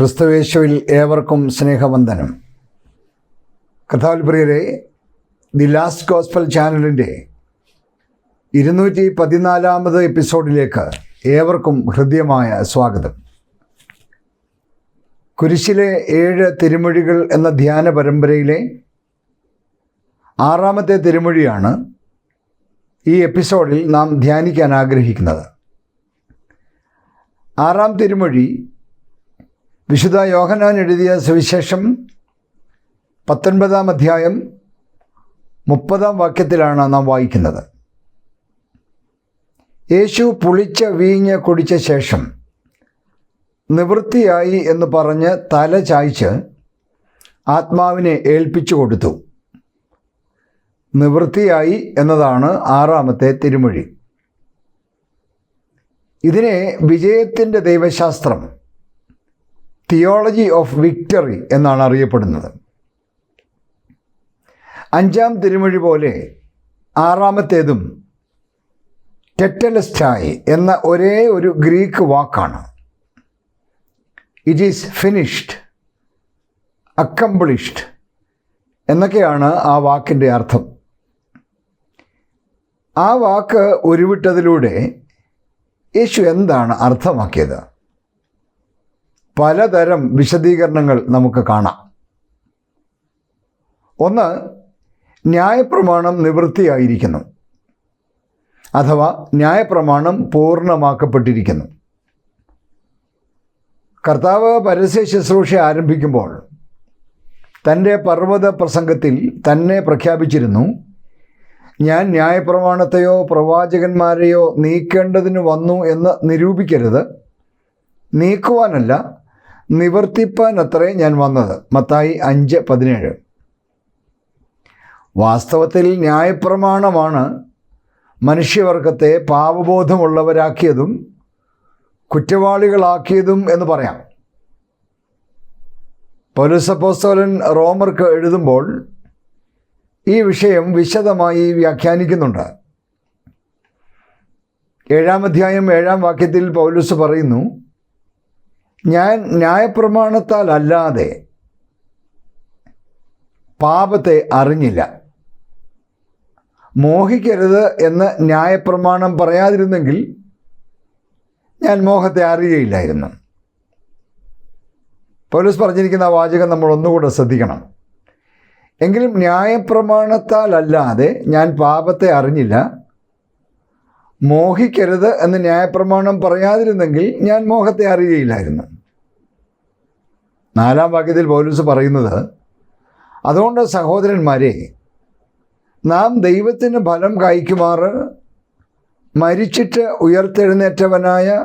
ക്രിസ്തുവേശുവിൽ ഏവർക്കും സ്നേഹവന്ദനം. കഥാൽപ്രിയരെ ദി ലാസ്റ്റ് ഗോസ്പൽ ചാനലിന്റെ ഇരുന്നൂറ്റി പതിനാലാമത് എപ്പിസോഡിലേക്ക് ഏവർക്കും ഹൃദ്യമായ സ്വാഗതം. കുരിശിലെ ഏഴ് തിരുമൊഴികൾ എന്ന ധ്യാന പരമ്പരയിലെ ആറാമത്തെ തിരുമൊഴിയാണ് ഈ എപ്പിസോഡിൽ നാം ധ്യാനിക്കാൻ ആഗ്രഹിക്കുന്നത്. ആറാം തിരുമൊഴി വിശുദ്ധ യോഹനാൻ എഴുതിയ സുവിശേഷം പത്തൊൻപതാം അധ്യായം മുപ്പതാം വാക്യത്തിലാണ് നാം വായിക്കുന്നത്. യേശു പുളിച്ച വീഞ്ഞ് കുടിച്ച ശേഷം നിവൃത്തിയായി എന്ന് പറഞ്ഞ് തല ചായ്ച്ച് ആത്മാവിനെ ഏൽപ്പിച്ചു കൊടുത്തു. നിവൃത്തിയായി എന്നതാണ് ആറാമത്തെ തിരുമൊഴി. ഇതിനെ വിജയത്തിന്റെ ദൈവശാസ്ത്രം തിയോളജി ഓഫ് വിക്ടറി എന്നാണ് അറിയപ്പെടുന്നത്. അഞ്ചാം തിരുമൊഴി പോലെ ആറാമത്തേതും ടെറ്റലസ്റ്റായി എന്ന ഒരേ ഒരു ഗ്രീക്ക് വാക്കാണ്. ഇറ്റ് ഈസ് ഫിനിഷ്ഡ് അക്കംപ്ലിഷ്ഡ് എന്നൊക്കെയാണ് ആ വാക്കിന്റെ അർത്ഥം. ആ വാക്ക് ഉരുവിട്ടതിലൂടെ യേശു എന്താണ് അർത്ഥമാക്കിയത്? പലതരം വിശദീകരണങ്ങൾ നമുക്ക് കാണാം. ഒന്ന് ന്യായപ്രമാണം നിവൃത്തിയായിരിക്കുന്നു. അഥവാ ന്യായപ്രമാണം പൂർണമാക്കപ്പെട്ടിരിക്കുന്നു. കർത്താവ് പരസ്യ ശുശ്രൂഷ ആരംഭിക്കുമ്പോൾ തന്റെ പർവത പ്രസംഗത്തിൽ തന്നെ പ്രഖ്യാപിച്ചിരുന്നു ഞാൻ ന്യായപ്രമാണത്തെയോ പ്രവാചകന്മാരെയോ നീക്കേണ്ടതിന് വന്നു എന്ന് നിരൂപിക്കരുത്. നീക്കുവാനല്ല നിവർത്തിപ്പാൻ അത്രേ ഞാൻ വന്നത്. മത്തായി അഞ്ച് പതിനേഴ്. വാസ്തവത്തിൽ ന്യായപ്രമാണമാണ് മനുഷ്യവർഗത്തെ പാവബോധമുള്ളവരാക്കിയതും കുറ്റവാളികളാക്കിയതും എന്ന് പറയാം. പൗലുസപ്പോസ്തോലൻ റോമർക്ക് എഴുതുമ്പോൾ ഈ വിഷയം വിശദമായി വ്യാഖ്യാനിക്കുന്നുണ്ട്. ഏഴാം അധ്യായം ഏഴാം വാക്യത്തിൽ പൗലുസ് പറയുന്നു ഞാൻ ന്യായപ്രമാണത്താൽ അല്ലാതെ പാപത്തെ അറിഞ്ഞില്ല. മോഹിക്കരുത് എന്ന് ന്യായപ്രമാണം പറയാതിരുന്നെങ്കിൽ ഞാൻ മോഹത്തെ അറിയുകയില്ലായിരുന്നു. പോലീസ് പറഞ്ഞിരിക്കുന്ന ആ വാചകം നമ്മൾ ഒന്നുകൂടെ ശ്രദ്ധിക്കണം. എങ്കിലും ന്യായപ്രമാണത്താലല്ലാതെ ഞാൻ പാപത്തെ അറിഞ്ഞില്ല. മോഹിക്കരുത് എന്ന് ന്യായപ്രമാണം പറയാതിരുന്നെങ്കിൽ ഞാൻ മോഹത്തെ അറിയുകയില്ലായിരുന്നു. നാലാം വാക്യത്തിൽ പൗലൂസ് പറയുന്നത് അതുകൊണ്ട് സഹോദരന്മാരെ നാം ദൈവത്തിന് ഫലം കായ്ക്കുമാറ് മരിച്ചിട്ട് ഉയർത്തെഴുന്നേറ്റവനായ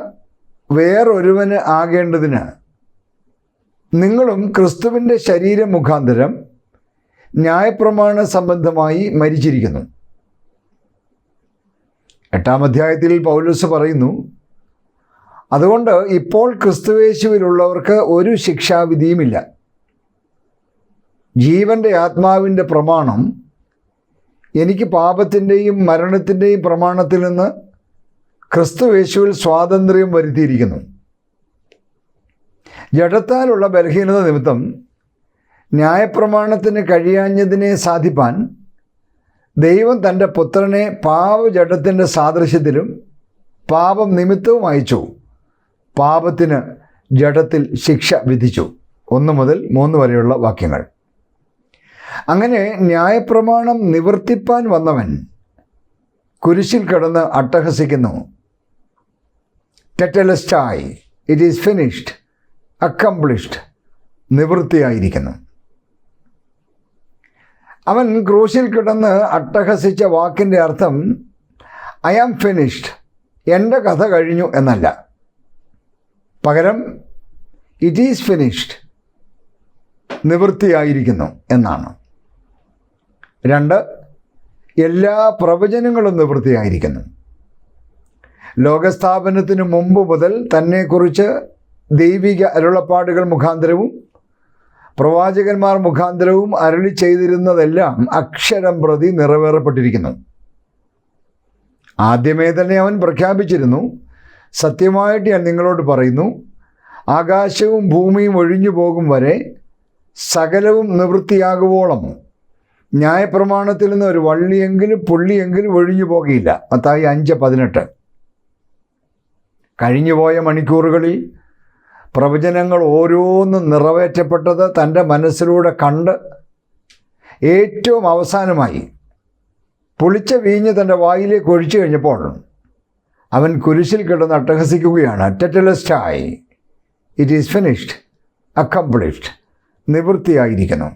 വേറൊരുവന് ആകേണ്ടതിന് നിങ്ങളും ക്രിസ്തുവിന്റെ ശരീരം മുഖാന്തരം ന്യായപ്രമാണ സംബന്ധമായി മരിച്ചിരിക്കുന്നു. എട്ടാം അധ്യായത്തിൽ പൗലൂസ് പറയുന്നു അതുകൊണ്ട് ഇപ്പോൾ ക്രിസ്തുവേശുവിലുള്ളവർക്ക് ഒരു ശിക്ഷാവിധിയുമില്ല. ജീവന്റെ ആത്മാവിന്റെ പ്രമാണം എനിക്ക് പാപത്തിന്റെയും മരണത്തിന്റെയും പ്രമാണത്തിൽ നിന്ന് ക്രിസ്തുവേശുവിൽ സ്വാതന്ത്ര്യം വരുത്തിയിരിക്കുന്നു. ജഡത്താലുള്ള ബലഹീനത നിമിത്തം ന്യായപ്രമാണത്തിന് കഴിയാഞ്ഞതിനെ സാധിപ്പാൻ ദൈവം തന്റെ പുത്രനെ പാവജഡത്തിന്റെ സാദൃശ്യത്തിലും പാപം നിമിത്തവും അയച്ചു. പാപത്തിന് ജഡത്തിൽ ശിക്ഷ വിധിച്ചു. ഒന്ന് മുതൽ മൂന്ന് വരെയുള്ള വാക്യങ്ങൾ. അങ്ങനെ ന്യായപ്രമാണം നിവർത്തിപ്പാൻ വന്നവൻ കുരിശിൽ കിടന്ന് അട്ടഹസിക്കുന്നു. ടെറ്റലസ്റ്റായി ഇറ്റ് ഈസ് ഫിനിഷ്ഡ് അക്കംപ്ലിഷ്ഡ് നിവൃത്തിയായിരിക്കുന്നു. അവൻ ക്രൂശിൽ കിടന്ന് അട്ടഹസിച്ച വാക്കിന്റെ അർത്ഥം ഐ ആം ഫിനിഷ്ഡ് എന്റെ കഥ കഴിഞ്ഞു എന്നല്ല. പകരം ഇറ്റ് ഈസ് ഫിനിഷ്ഡ് നിവൃത്തിയായിരിക്കുന്നു എന്നാണ്. രണ്ട് എല്ലാ പ്രവചനങ്ങളും നിവൃത്തിയായിരിക്കുന്നു. ലോകസ്ഥാപനത്തിന് മുമ്പ് മുതൽ തന്നെക്കുറിച്ച് ദൈവിക അരുളപ്പാടുകൾ മുഖാന്തരവും പ്രവാചകന്മാർ മുഖാന്തരവും അരളി ചെയ്തിരുന്നതെല്ലാം അക്ഷരം പ്രതി നിറവേറപ്പെട്ടിരിക്കുന്നു. ആദ്യമേ തന്നെ അവൻ പ്രഖ്യാപിച്ചിരുന്നു സത്യമായിട്ട് ഞാൻ നിങ്ങളോട് പറയുന്നു ആകാശവും ഭൂമിയും ഒഴിഞ്ഞു പോകും വരെ സകലവും നിവൃത്തിയാകുവോളം. ന്യായപ്രമാണത്തിൽ നിന്ന് ഒരു വള്ളിയെങ്കിലും പുള്ളിയെങ്കിലും ഒഴിഞ്ഞു പോകുകയില്ല. മത്തായി അഞ്ച് പതിനെട്ട്. കഴിഞ്ഞുപോയ മണിക്കൂറുകളിൽ പ്രവചനങ്ങൾ ഓരോന്നും നിറവേറ്റപ്പെട്ടത് തന്റെ മനസ്സിലൂടെ കണ്ട് ഏറ്റവും അവസാനമായി പുളിച്ച വീഞ്ഞ് തന്റെ വായിലേക്ക് ഒഴിച്ചു കഴിഞ്ഞപ്പോൾ അവൻ കുരിശിൽ കിടന്ന് അട്ടഹസിക്കുകയാണ്. ടെറ്റലസ്റ്റായി ഇറ്റ് ഈസ് ഫിനിഷ്ഡ് അക്കംപ്ലിഷ്ഡ് നിവൃത്തിയായിരിക്കുന്നു.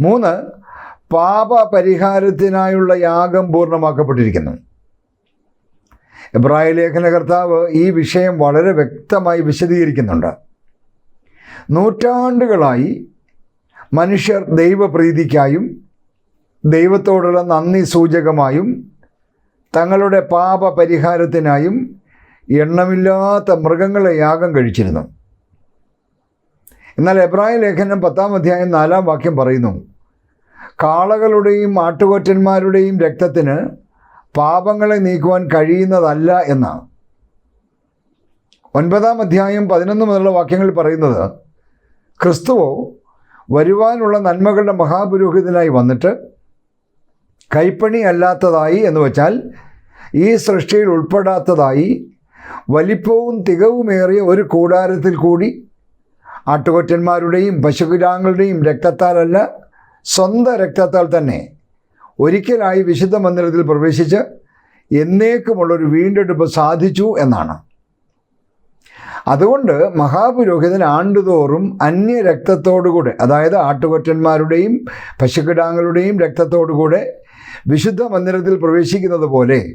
മൂന്ന് പാപപരിഹാരത്തിനായുള്ള യാഗം പൂർണമാക്കപ്പെട്ടിരിക്കുന്നു. എബ്രായ ലേഖന കർത്താവ് ഈ വിഷയം വളരെ വ്യക്തമായി വിശദീകരിക്കുന്നുണ്ട്. നൂറ്റാണ്ടുകളായി മനുഷ്യർ ദൈവപ്രീതിക്കായും ദൈവത്തോടുള്ള നന്ദി സൂചകമായും തങ്ങളുടെ പാപ പരിഹാരത്തിനായും എണ്ണമില്ലാത്ത മൃഗങ്ങളെ യാഗം കഴിച്ചിരുന്നു. എന്നാൽ എബ്രായ ലേഖനം പത്താം അധ്യായം നാലാം വാക്യം പറയുന്നു കാളകളുടെയും ആട്ടുകൊറ്റന്മാരുടെയും രക്തത്തിന് പാപങ്ങളെ നീക്കുവാൻ കഴിയുന്നതല്ല എന്നാണ്. ഒൻപതാം അധ്യായം പതിനൊന്ന് മുതലുള്ള വാക്യങ്ങൾ പറയുന്നത് ക്രിസ്തുവോ വരുവാനുള്ള നന്മകളുടെ മഹാപുരോഹിതനായി വന്നിട്ട് കൈപ്പണി അല്ലാത്തതായി എന്ന് വെച്ചാൽ ഈ സൃഷ്ടിയിൽ ഉൾപ്പെടാത്തതായി വലിപ്പവും തികവുമേറിയ ഒരു കൂടാരത്തിൽ കൂടി ആട്ടുകൊറ്റന്മാരുടെയും പശുകിടാങ്ങളുടെയും രക്തത്താലല്ല സ്വന്തം രക്തത്താൽ തന്നെ ഒരിക്കലായി വിശുദ്ധ മന്ദിരത്തിൽ പ്രവേശിച്ച് എന്നേക്കുമുള്ളൊരു വീണ്ടെടുപ്പ് സാധിച്ചു എന്നാണ്. അതുകൊണ്ട് മഹാപുരോഹിതൻ ആണ്ടുതോറും അന്യ രക്തത്തോടുകൂടെ അതായത് ആട്ടുകൊറ്റന്മാരുടെയും പശുക്കിടാങ്ങളുടെയും രക്തത്തോടുകൂടെ വിശുദ്ധ മന്ദിരത്തിൽ പ്രവേശിക്കുന്നത് പോലെ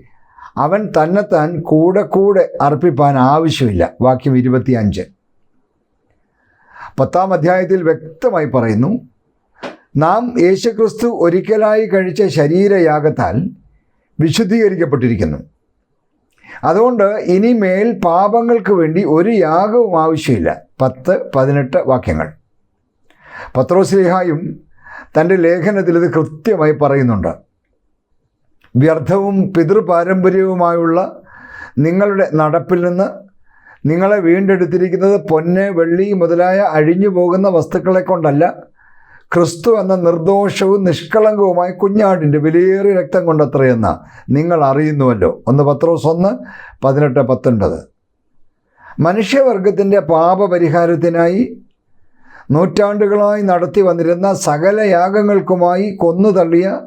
അവൻ തന്നെത്താൻ കൂടെ കൂടെ അർപ്പിപ്പാൻ ആവശ്യമില്ല. വാക്യം ഇരുപത്തിയഞ്ച്. പത്താം അധ്യായത്തിൽ വ്യക്തമായി പറയുന്നു നാം യേശുക്രിസ്തു ഒരിക്കലായി കഴിച്ച ശരീരയാഗത്താൽ വിശുദ്ധീകരിക്കപ്പെട്ടിരിക്കുന്നു. അതുകൊണ്ട് ഇനിമേൽ പാപങ്ങൾക്ക് വേണ്ടി ഒരു യാഗവും ആവശ്യമില്ല. പത്ത് പതിനെട്ട് വാക്യങ്ങൾ. പത്രോസ്ലിഹായും തന്റെ ലേഖനത്തിൽ ഇത് കൃത്യമായി പറയുന്നുണ്ട്. വ്യർത്ഥവും പിതൃപാരമ്പര്യവുമായുള്ള നിങ്ങളുടെ നടപ്പിൽ നിന്ന് നിങ്ങളെ വീണ്ടെടുത്തിരിക്കുന്നത് പൊന്ന് വെള്ളി മുതലായ അഴിഞ്ഞു പോകുന്ന വസ്തുക്കളെ കൊണ്ടല്ല ക്രിസ്തു എന്ന നിർദോഷവും നിഷ്കളങ്കവുമായ കുഞ്ഞാടിന്റെ വിലയേറിയ രക്തം കൊണ്ടത്രയെന്ന് നിങ്ങൾ അറിയുന്നുവല്ലോ. ഒന്ന് പത്രോസ് ഒന്ന് പതിനെട്ട് പത്തൊൻപത്. മനുഷ്യവർഗത്തിന്റെ പാപപരിഹാരത്തിനായി നൂറ്റാണ്ടുകളായി നടത്തി വന്നിരുന്ന സകല യാഗങ്ങൾക്കുമായി കൊന്നു തള്ളിയ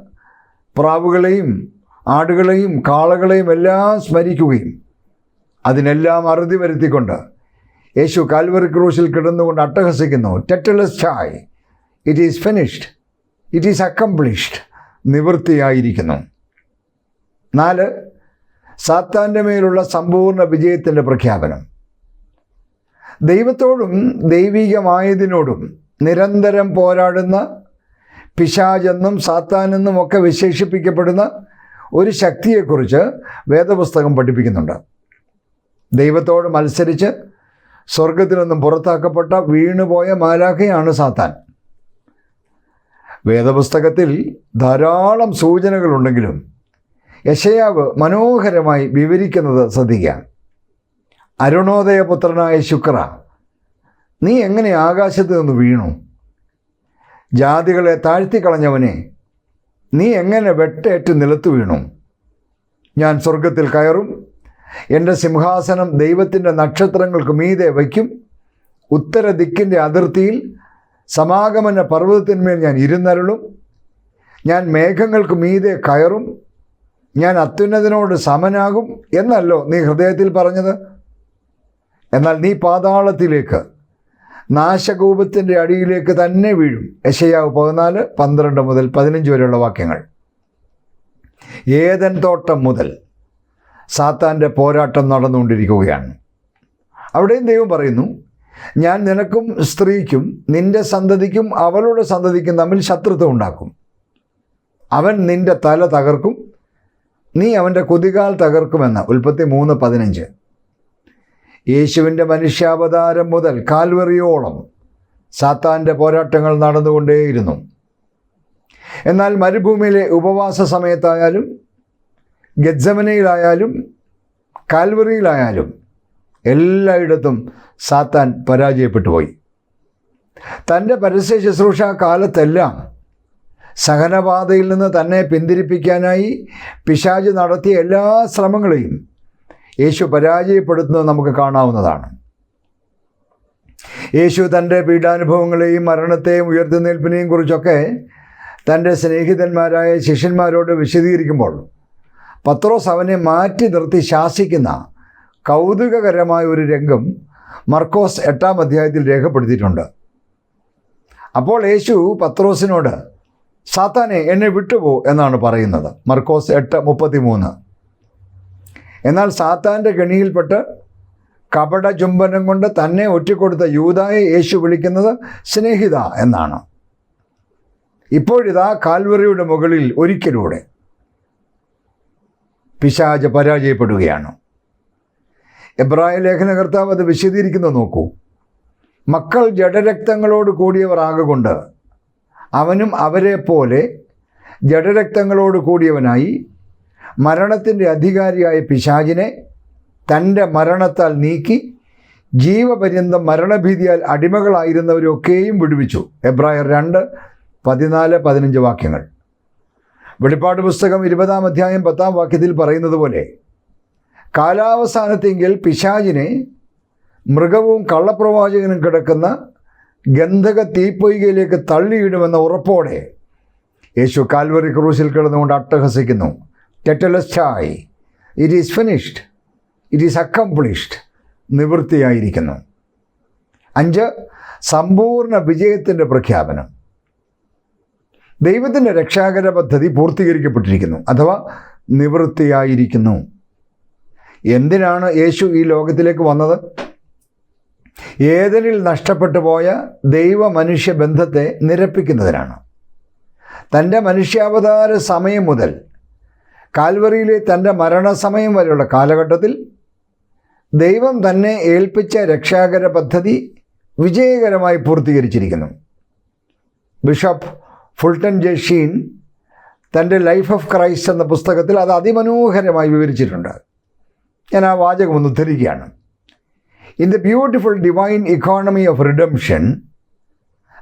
പ്രാവുകളെയും ആടുകളെയും കാളകളെയും എല്ലാം സ്മരിക്കുകയും അതിനെല്ലാം അറുതി വരുത്തിക്കൊണ്ട് യേശു കാൽവറി ക്രൂശിൽ കിടന്നുകൊണ്ട് അട്ടഹസിക്കുന്നു. ടെറ്റലസ്റ്റായി it is finished it is accomplished നിവൃത്തിയായിരിക്കുന്നു. നാല് സാത്താന്റെ മേലുള്ള സമ്പൂർണ വിജയത്തിന്റെ പ്രഖ്യാപനം. ദൈവത്തോടും ദൈവികമായതിനോടും നിരന്തരം പോരാടുന്ന പിശാചെന്നും സാത്താനെന്നും ഒക്കെ വിശേഷിപ്പിക്കപ്പെടുന്ന ഒരു ശക്തിയെക്കുറിച്ച് വേദപുസ്തകം പഠിപ്പിക്കുന്നുണ്ട്. ദൈവത്തോട് മത്സരിച്ച് സ്വർഗത്തിൽ നിന്നും പുറത്താക്കപ്പെട്ട വീണുപോയ മാലാഖയാണ് സാത്താൻ. വേദപുസ്തകത്തിൽ ധാരാളം സൂചനകളുണ്ടെങ്കിലും യശയാവ് മനോഹരമായി വിവരിക്കുന്നത് ശ്രദ്ധിക്കാം അരുണോദയപുത്രനായ ശുക്ര നീ എങ്ങനെ ആകാശത്ത് നിന്ന് വീണു? ജാതികളെ താഴ്ത്തിക്കളഞ്ഞവനെ നീ എങ്ങനെ വെട്ടേറ്റ് നിലത്ത് വീണു? ഞാൻ സ്വർഗത്തിൽ കയറും എന്റെ സിംഹാസനം ദൈവത്തിന്റെ നക്ഷത്രങ്ങൾക്ക് മീതെ വയ്ക്കും ഉത്തര ദിക്കിന്റെ അതിർത്തിയിൽ സമാഗമന പർവതത്തിന്മേൽ ഞാൻ ഇരുന്നരുളും. ഞാൻ മേഘങ്ങൾക്ക് മീതെ കയറും. ഞാൻ അത്യുന്നതിനോട് സമനാകും എന്നല്ലോ നീ ഹൃദയത്തിൽ പറഞ്ഞത്. എന്നാൽ നീ പാതാളത്തിലേക്ക് നാശകൂപത്തിന്റെ അടിയിലേക്ക് തന്നെ വീഴും. യശയാവ് പതിനാല് പന്ത്രണ്ട് മുതൽ പതിനഞ്ച് വരെയുള്ള വാക്യങ്ങൾ. ഏതൻ തോട്ടം മുതൽ സാത്താന്റെ പോരാട്ടം നടന്നുകൊണ്ടിരിക്കുകയാണ്. അവിടെയും ദൈവം പറയുന്നു ഞാൻ നിനക്കും സ്ത്രീക്കും നിന്റെ സന്തതിക്കും അവളുടെ സന്തതിക്കും തമ്മിൽ ശത്രുത്വം ഉണ്ടാക്കും. അവൻ നിന്റെ തല തകർക്കും നീ അവന്റെ കുതികാൽ തകർക്കുമെന്ന് ഉൽപ്പത്തി മൂന്ന് പതിനഞ്ച്. യേശുവിന്റെ മനുഷ്യാവതാരം മുതൽ കാൽവറിയോളം സാത്താന്റെ പോരാട്ടങ്ങൾ നടന്നുകൊണ്ടേയിരുന്നു. എന്നാൽ മരുഭൂമിയിലെ ഉപവാസ സമയത്തായാലും ഗജ്ജമനയിലായാലും കാൽവറിയിലായാലും എല്ലായിടത്തും സാത്താൻ പരാജയപ്പെട്ടു പോയി തന്റെ പരസ്യ ശുശ്രൂഷ കാലത്തെല്ലാം സഹനപാതയിൽ നിന്ന് തന്നെ പിന്തിരിപ്പിക്കാനായി പിശാജ് നടത്തിയ എല്ലാ ശ്രമങ്ങളെയും യേശു പരാജയപ്പെടുത്തുന്നത് നമുക്ക് കാണാവുന്നതാണ്. യേശു തന്റെ പീഡാനുഭവങ്ങളെയും മരണത്തെയും ഉയർത്തുന്നേൽപ്പിനെയും കുറിച്ചൊക്കെ തന്റെ സ്നേഹിതന്മാരായ ശിഷ്യന്മാരോട് വിശദീകരിക്കുമ്പോൾ പത്രോസ് അവനെ മാറ്റി നിർത്തി ശാസിക്കുന്ന കൗതുകകരമായ ഒരു രംഗം മർക്കോസ് എട്ടാം അധ്യായത്തിൽ രേഖപ്പെടുത്തിയിട്ടുണ്ട്. അപ്പോൾ യേശു പത്രോസിനോട് സാത്താനെ എന്നെ വിട്ടുപോ എന്നാണ് പറയുന്നത്. മർക്കോസ് എട്ട് മുപ്പത്തി മൂന്ന് എന്നാൽ സാത്താന്റെ ഗണിയിൽപ്പെട്ട് കപട ചുംബനം കൊണ്ട് തന്നെ ഒറ്റിക്കൊടുത്ത യൂതായെ യേശു വിളിക്കുന്നത് സ്നേഹിത എന്നാണ്. ഇപ്പോഴിതാ കാൽവറിയുടെ മുകളിൽ ഒരിക്കലൂടെ പിശാജ് പരാജയപ്പെടുകയാണ്. എബ്രായ ലേഖന കർത്താവ് അത് വിശദീകരിക്കുന്നത് നോക്കൂ. മക്കൾ ജഡരക്തങ്ങളോട് കൂടിയവർ ആകൊണ്ട് അവനും അവരെ പോലെ ജഡരക്തങ്ങളോട് കൂടിയവനായി മരണത്തിന്റെ അധികാരിയായ പിശാചിനെ തന്റെ മരണത്താൽ നീക്കി ജീവപര്യന്തം മരണഭീതിയാൽ അടിമകളായിരുന്നവരൊക്കെയും വിടുവിച്ചു. എബ്രായർ രണ്ട് പതിനാല് പതിനഞ്ച് വാക്യങ്ങൾ. വെളിപ്പാട് പുസ്തകം ഇരുപതാം അധ്യായം പത്താം വാക്യത്തിൽ പറയുന്നത് പോലെ കാലാവസാനത്തെങ്കിൽ പിശാചിനെ മൃഗവും കള്ളപ്രവാചകനും കിടക്കുന്ന ഗന്ധക തീപ്പൊയ്കയിലേക്ക് തള്ളിയിടുമെന്ന ഉറപ്പോടെ യേശു കാൽവറി ക്രൂസിൽ കിടന്നുകൊണ്ട് അട്ടഹസിക്കുന്നു. ടെറ്റലസ്റ്റായി it is finished it is accomplished നിവൃത്തിയായിരിക്കുന്നു. അഞ്ച് സമ്പൂർണ വിജയത്തിന്റെ പ്രഖ്യാപനം. ദൈവത്തിന്റെ രക്ഷാകര പദ്ധതി പൂർത്തീകരിക്കപ്പെട്ടിരിക്കുന്നു. അഥവാ നിവൃത്തിയായിരിക്കുന്നു. എന്തിനാണ് യേശു ഈ ലോകത്തിലേക്ക് വന്നത്? ഏതനിൽ നഷ്ടപ്പെട്ടു പോയ ദൈവ മനുഷ്യ ബന്ധത്തെ നിരപ്പിക്കുന്നതിനാണ് തന്റെ മനുഷ്യാവതാര സമയം മുതൽ കാൽവറിയിലെ തന്റെ മരണസമയം വരെയുള്ള കാലഘട്ടത്തിൽ ദൈവം തന്നെ ഏൽപ്പിച്ച രക്ഷാകര പദ്ധതി വിജയകരമായി പൂർത്തീകരിച്ചിരിക്കുന്നു. ബിഷപ്പ് ഫുൾട്ടൻ ജഷീൻ തന്റെ ലൈഫ് ഓഫ് ക്രൈസ്റ്റ് എന്ന പുസ്തകത്തിൽ അത് അതിമനോഹരമായി വിവരിച്ചിട്ടുണ്ട്. ഞാൻ ആ വാചകം ഒന്ന് ഉദ്ധരിക്കുകയാണ് in the beautiful divine economy of redemption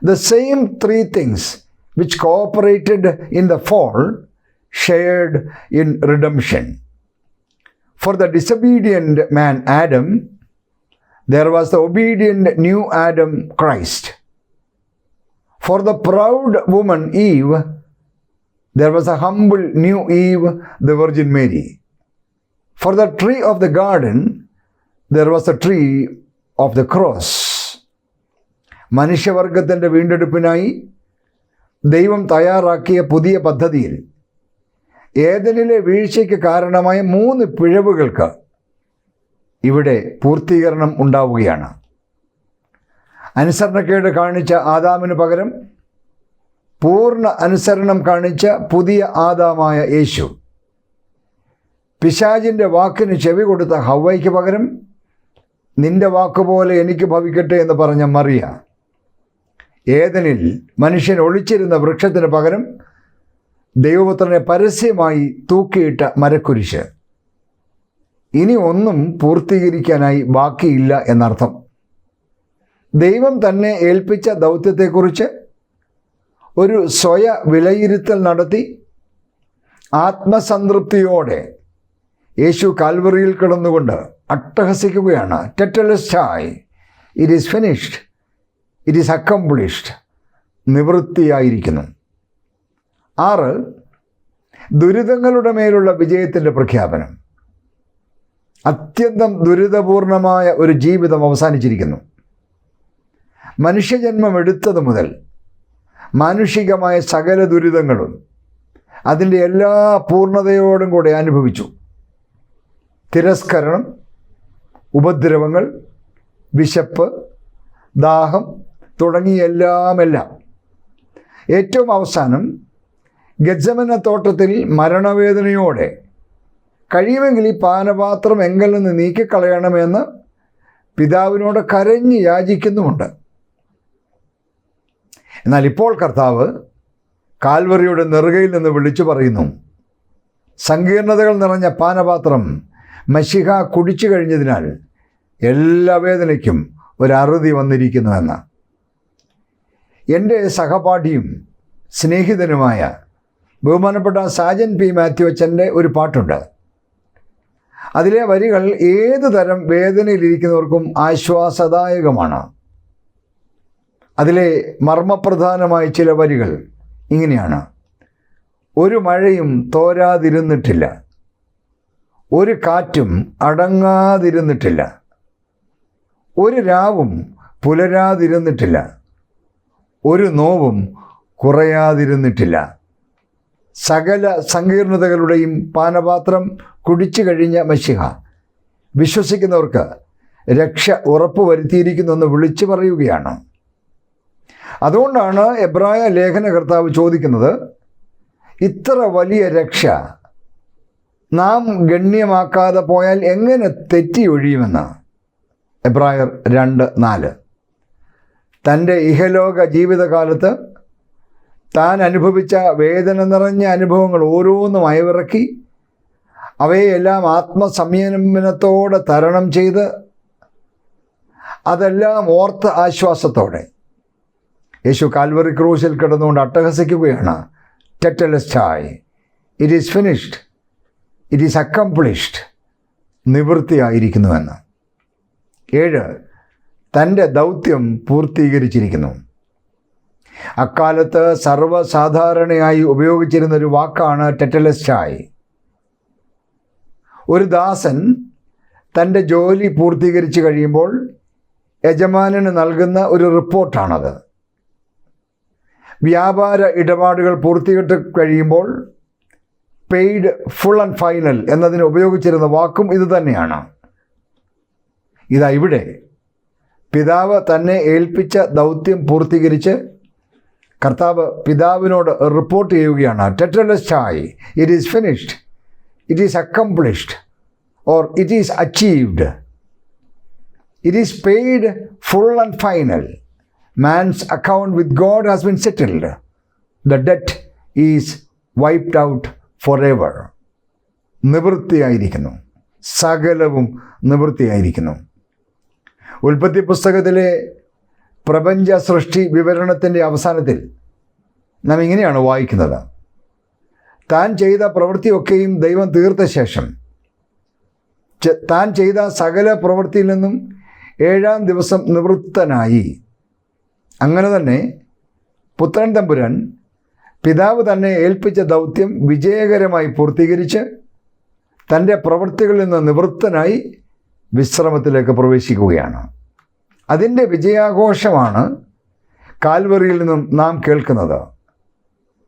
the same three things which cooperated in the fall shared in redemption For the disobedient man Adam, there was the obedient new Adam Christ. For the proud woman Eve, there was a humble new Eve, the Virgin Mary. For the tree of the garden, there was a tree of the cross. മനുഷ്യവർഗത്തിന്റെ വീണ്ടെടുപ്പിനായി ദൈവം തയ്യാറാക്കിയ പുതിയ പദ്ധതിയിൽ ഏതനിലെ വീഴ്ചയ്ക്ക് കാരണമായ മൂന്ന് പിഴവുകൾക്ക് ഇവിടെ പൂർത്തീകരണം ഉണ്ടാവുകയാണ് അനുസരണക്കേട് കാണിച്ച ആദാമിന് പകരം പൂർണ അനുസരണം കാണിച്ച പുതിയ ആദാമായ യേശു പിശാജിന്റെ വാക്കിന് ചെവി കൊടുത്ത ഹവയ്ക്ക് പകരം നിന്റെ വാക്കുപോലെ എനിക്ക് ഭവിക്കട്ടെ എന്ന് പറഞ്ഞ മറിയ ഏതനിൽ മനുഷ്യൻ ഒളിച്ചിരുന്ന വൃക്ഷത്തിന് പകരം ദൈവപുത്രനെ പരസ്യമായി തൂക്കിയിട്ട മരക്കുരിശ്. ഇനി ഒന്നും പൂർത്തീകരിക്കാനായി ബാക്കിയില്ല എന്നർത്ഥം. ദൈവം തന്നെ ഏൽപ്പിച്ച ദൗത്യത്തെക്കുറിച്ച് ഒരു സ്വയ വിലയിരുത്തൽ നടത്തി ആത്മസംതൃപ്തിയോടെ യേശു കാൽവറിയിൽ കിടന്നുകൊണ്ട് അട്ടഹസിക്കുകയാണ്. ടെറ്റലസ്റ്റായി. It is finished it is accomplished നിവൃത്തിയായിരിക്കുന്നു. ആറ് ദുരിതങ്ങളുടെ മേലുള്ള വിജയത്തിന്റെ പ്രഖ്യാപനം. അത്യന്തം ദുരിതപൂർണമായ ഒരു ജീവിതം അവസാനിച്ചിരിക്കുന്നു. മനുഷ്യജന്മം എടുത്തത് മുതൽ മാനുഷികമായ സകല ദുരിതങ്ങളും അതിന്റെ എല്ലാ പൂർണതയോടും കൂടെ അനുഭവിച്ചു. തിരസ്കരണം ഉപദ്രവങ്ങൾ വിശപ്പ് ദാഹം തുടങ്ങിയ എല്ലാം എല്ലാം ഏറ്റവും അവസാനം ഗജമന തോട്ടത്തിൽ മരണവേദനയോടെ കഴിയുമെങ്കിൽ ഈ പാനപാത്രം എങ്കിൽ നിന്ന് നീക്കിക്കളയണമെന്ന് പിതാവിനോട് കരഞ്ഞ് യാചിക്കുന്നുമുണ്ട്. എന്നാൽ ഇപ്പോൾ കർത്താവ് കാൽവറിയുടെ നെറുകയിൽ നിന്ന് വിളിച്ചു പറയുന്നു സങ്കീർണതകൾ നിറഞ്ഞ പാനപാത്രം മഷിഹ കുടിച്ചു കഴിഞ്ഞതിനാൽ എല്ലാ വേദനയ്ക്കും ഒരറുതി വന്നിരിക്കുന്നുവെന്ന് എന്റെ സഹപാഠിയും സ്നേഹിതനുമായ ബഹുമാനപ്പെട്ട സാജൻ പി മാത്യു അച്ഛന്റെ ഒരു പാട്ടുണ്ട്. അതിലെ വരികൾ ഏത് തരം വേദനയിലിരിക്കുന്നവർക്കും ആശ്വാസദായകമാണ്. അതിലെ മർമ്മപ്രധാനമായ ചില വരികൾ ഇങ്ങനെയാണ്. ഒരു മഴയും തോരാതിരുന്നിട്ടില്ല. ഒരു കാറ്റും അടങ്ങാതിരുന്നിട്ടില്ല. ഒരു രാവും പുലരാതിരുന്നിട്ടില്ല. ഒരു നോവും കുറയാതിരുന്നിട്ടില്ല. സകല സങ്കീർണതകളുടെയും പാനപാത്രം കുടിച്ചു കഴിഞ്ഞ മഷിഹ. വിശ്വസിക്കുന്നവർക്ക് രക്ഷ ഉറപ്പുവരുത്തിയിരിക്കുന്നുവെന്ന് വിളിച്ചു പറയുകയാണ്. അതുകൊണ്ടാണ് എബ്രായ ലേഖനകർത്താവ് ചോദിക്കുന്നത് ഇത്ര വലിയ രക്ഷ നാം ഗണ്യമാക്കാതെ പോയാൽ എങ്ങനെ തെറ്റി ഒഴിയുമെന്ന്? എബ്രായർ രണ്ട് നാല്. തന്റെ ഇഹലോക ജീവിതകാലത്ത് താൻ അനുഭവിച്ച വേദന നിറഞ്ഞ അനുഭവങ്ങൾ ഓരോന്നും അയവിറക്കി അവയെല്ലാം ആത്മസംയമനത്തോടെ തരണം ചെയ്ത് അതെല്ലാം ഓർത്ത് ആശ്വാസത്തോടെ. യേശു കാൽവറി ക്രൂസിൽ കിടന്നുകൊണ്ട് അട്ടഹസിക്കുകയാണ്. ടെറ്റലസ്റ്റായി it is finished it is accomplished നിവൃത്തിയായിരിക്കുന്നുവെന്ന്. ഏഴ് തന്റെ ദൗത്യം പൂർത്തീകരിച്ചിരിക്കുന്നു. അക്കാലത്ത് സർവസാധാരണയായി ഉപയോഗിച്ചിരുന്ന ഒരു വാക്കാണ് ടെറ്റലസ്റ്റായി. ഒരു ദാസൻ തന്റെ ജോലി പൂർത്തീകരിച്ച് കഴിയുമ്പോൾ യജമാനന് നൽകുന്ന ഒരു റിപ്പോർട്ടാണത്. വ്യാപാര ഇടപാടുകൾ പൂർത്തീകരിച്ച് കഴിയുമ്പോൾ പെയ്ഡ് ഫുൾ ആൻഡ് ഫൈനൽ എന്നതിന് ഉപയോഗിച്ചിരുന്ന വാക്കും ഇത് തന്നെയാണ്. ഇതാ ഇവിടെ. പിതാവ് തന്നെ ഏൽപ്പിച്ച ദൗത്യം പൂർത്തീകരിച്ച് കർത്താവ് പിതാവിനോട് റിപ്പോർട്ട് ചെയ്യുകയാണ്. ടെറ്റലസ്റ്റായി it is finished it is accomplished or it is achieved it is paid full and final man's account with God has been settled the debt is wiped out forever നിവൃത്തിയായിരിക്കുന്നു. സകലവും നിവൃത്തിയായിരിക്കുന്നു. ഉൽപ്പത്തി പുസ്തകത്തിലെ പ്രപഞ്ച സൃഷ്ടി വിവരണത്തിന്റെ അവസാനത്തിൽ നാം ഇങ്ങനെയാണ് വായിക്കുന്നത്. താൻ ചെയ്ത പ്രവൃത്തിയൊക്കെയും ദൈവം തീർത്ത ശേഷം താൻ ചെയ്ത സകല പ്രവൃത്തിയിൽ നിന്നും ഏഴാം ദിവസം നിവൃത്തനായി. അങ്ങനെ തന്നെ പുത്രൻ തമ്പുരാൻ പിതാവ് തന്നെ ഏൽപ്പിച്ച ദൗത്യം വിജയകരമായി പൂർത്തീകരിച്ച് തന്റെ പ്രവൃത്തികളിൽ നിന്ന് നിവൃത്തനായി വിശ്രമത്തിലേക്ക് പ്രവേശിക്കുകയാണ്. അതിന്റെ വിജയാഘോഷമാണ് കാൽവറിയിൽ നിന്നും നാം കേൾക്കുന്നത്.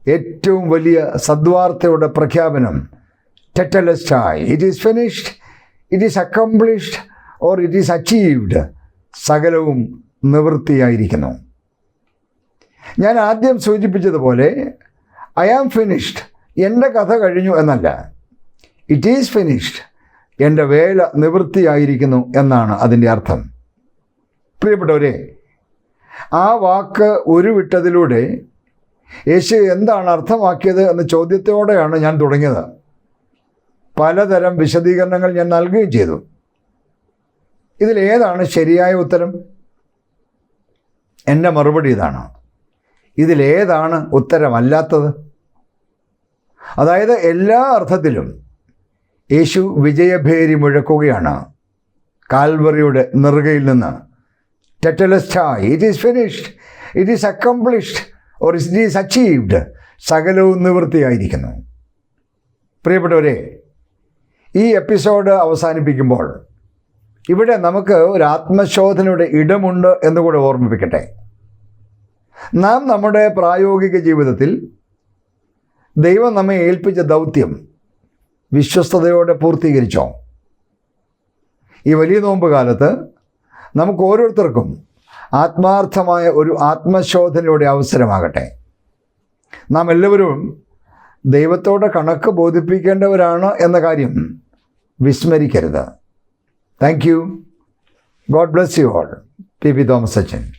ഏറ്റവും വലിയ സദ്വാർത്തയുടെ പ്രഖ്യാപനം ടെറ്റലസ്റ്റായി it is finished it is accomplished or it is achieved സകലവും നിവൃത്തിയായിരിക്കുന്നു. ഞാൻ ആദ്യം സൂചിപ്പിച്ചതുപോലെ ഐ ആം ഫിനിഷ്ഡ് എന്റെ കഥ കഴിഞ്ഞു എന്നല്ല. ഇറ്റ് ഈസ് ഫിനിഷ്ഡ് എന്റെ വേല നിവൃത്തിയായിരിക്കുന്നു എന്നാണ് അതിന്റെ അർത്ഥം. പ്രിയപ്പെട്ടവരെ ആ വാക്ക് ഉരുവിട്ടതിലൂടെ യേശു എന്താണ് അർത്ഥമാക്കിയത് എന്ന ചോദ്യത്തോടെയാണ് ഞാൻ തുടങ്ങിയത്. പലതരം വിശദീകരണങ്ങൾ ഞാൻ നൽകുകയും ചെയ്തു. ഇതിലേതാണ് ശരിയായ ഉത്തരം? എന്റെ മറുപടി ഇതാണ്. ഇതിലേതാണ് ഉത്തരമല്ലാത്തത്? അതായത് എല്ലാ അർത്ഥത്തിലും യേശു വിജയഭേരി മുഴക്കുകയാണ്. കാൽവറിയുടെ നെറുകയിൽ നിന്ന്. ടെറ്റലസ്റ്റായി it is finished it is accomplished or it is achieved സകലവും നിവൃത്തിയായിരിക്കുന്നു. പ്രിയപ്പെട്ടവരെ ഈ എപ്പിസോഡ് അവസാനിപ്പിക്കുമ്പോൾ ഇവിടെ നമുക്ക് ഒരു ആത്മശോധനയുടെ ഇടമുണ്ട് എന്നുകൂടെ ഓർമ്മിപ്പിക്കട്ടെ. നാം നമ്മുടെ പ്രായോഗിക ജീവിതത്തിൽ ദൈവം നമ്മെ ഏൽപ്പിച്ച ദൗത്യം വിശ്വസ്തയോടെ പൂർത്തീകരിച്ചോ? ഈ വലിയ നോമ്പ് കാലത്ത് നമുക്ക് ഓരോരുത്തർക്കും ആത്മാർത്ഥമായ ഒരു ആത്മശോധനയുടെ അവസരമാകട്ടെ. നാം എല്ലാവരും ദൈവത്തോടെ കണക്ക് ബോധിപ്പിക്കേണ്ടവരാണ് എന്ന കാര്യം വിസ്മരിക്കരുത്. Thank you God bless you all P P Thomas അച്ഛൻ